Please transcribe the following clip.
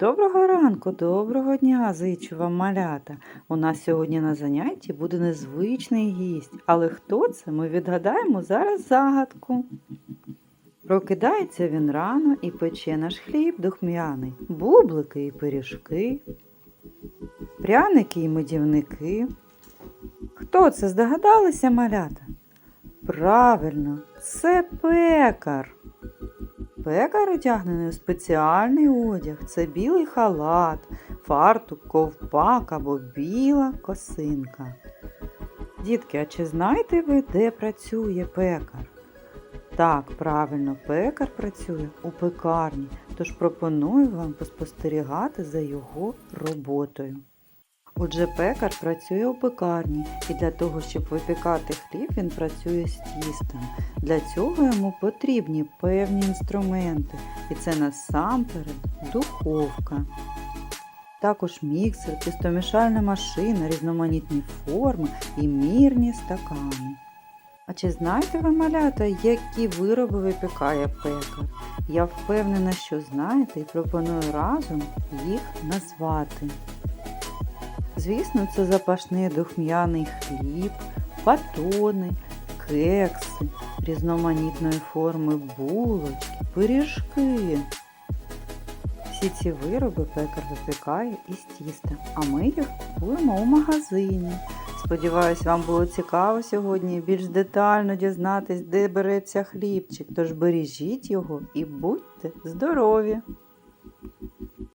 Доброго ранку, доброго дня, зичу вам малята. У нас сьогодні на занятті буде незвичний гість. Але хто це? Ми відгадаємо зараз загадку. Прокидається він рано і пече наш хліб духмяний, бублики і пиріжки, пряники і медівники. Хто це здогадалися, малята? Правильно, це пекар. Пекар одягнений у спеціальний одяг. Це білий халат, фартук, ковпак або біла косинка. Дітки, а чи знаєте ви, де працює пекар? Так, правильно, пекар працює у пекарні, тож пропоную вам поспостерігати за його роботою. Отже, пекар працює у пекарні, і для того, щоб випікати хліб, він працює з тістом. Для цього йому потрібні певні інструменти, і це насамперед духовка. Також міксер, тістомішальна машина, різноманітні форми і мірні стакани. А чи знаєте ви, малята, які вироби випікає пекар? Я впевнена, що знаєте і пропоную разом їх назвати. Звісно, це запашний духм'яний хліб, батони, кекси, різноманітної форми булочки, пиріжки. Всі ці вироби пекар випікає із тіста, а ми їх купуємо у магазині. Сподіваюсь, вам було цікаво сьогодні більш детально дізнатись, де береться хлібчик, тож бережіть його і будьте здорові!